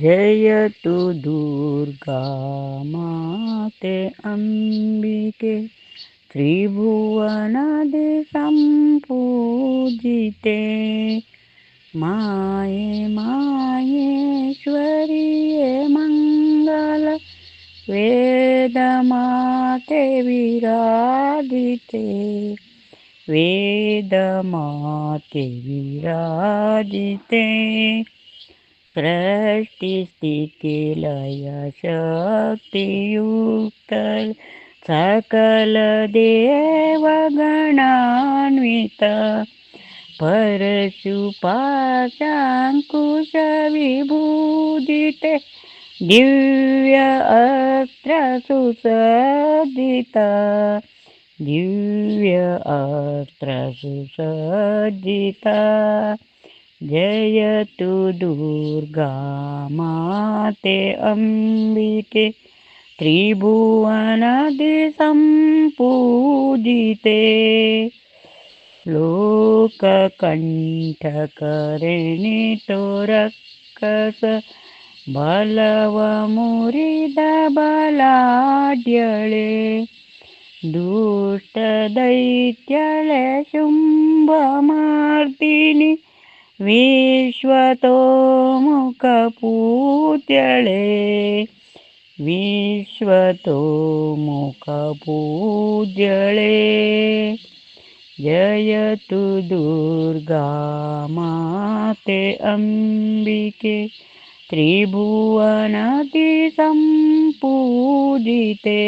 जय तु तो दुर्गा माते अम्बिके त्रिभुवनदि सम्पूजिते माये मायेश्वरीये मङ्गल वेदमाते विराजिते वेदमाते विराजिते देव शक्तियुक्त सकलदेवगणान्वित विभूदिते दिव्य अस्त्र सुसदित दिव्य अस्त्र सुसज्जिता जय जयतु दुर्गा माते अम्बिके त्रिभुवनदिसम्पूजिते लोककण्ठकरिणि तोरकस बलवमुरिद बलाढ्यळे दुष्टदैत्यले शुम्भमार्तिनि ವಿಶ್ವತೋ ಮುಖ ಪೂತ್ಯಳೆ ವಿಶ್ವತೋ ಮುಖ ಪೂಜ್ಯಳೆ ಜಯತು ದುರ್ಗಾ ಮಾತೆ ಅಂಬಿಕೆ त्रिभुवनति सम्पूजिते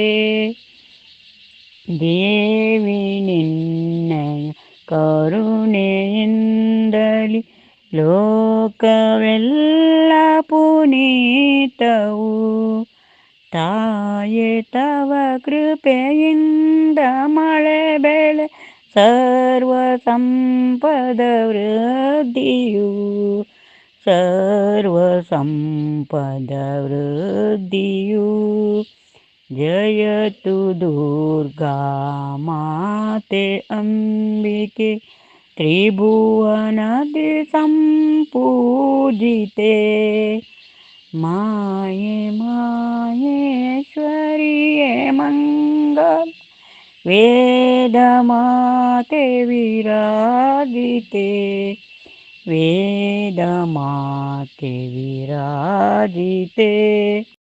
देवि निन्नय ಕರುಣೆಯಿಂದಲಿ ಲೋಕವೆಲ್ಲ ಪುನೀತವು ತಾಯೆ ತವ ಕೃಪೆಯಿಂದ ಮಳೆ ಬೆಳೆ ಸರ್ವ ಸಂಪದ ವೃದ್ಧಿಯು ಸರ್ವ ಸಂಪದ ವೃದ್ಧಿಯು जयतु दुर्गा माते अम्बिके त्रिभुवनदिसम्पूजिते माये मायेश्वर्ये मङ्गल वेदमाते विराजिते वेदमाते विराजिते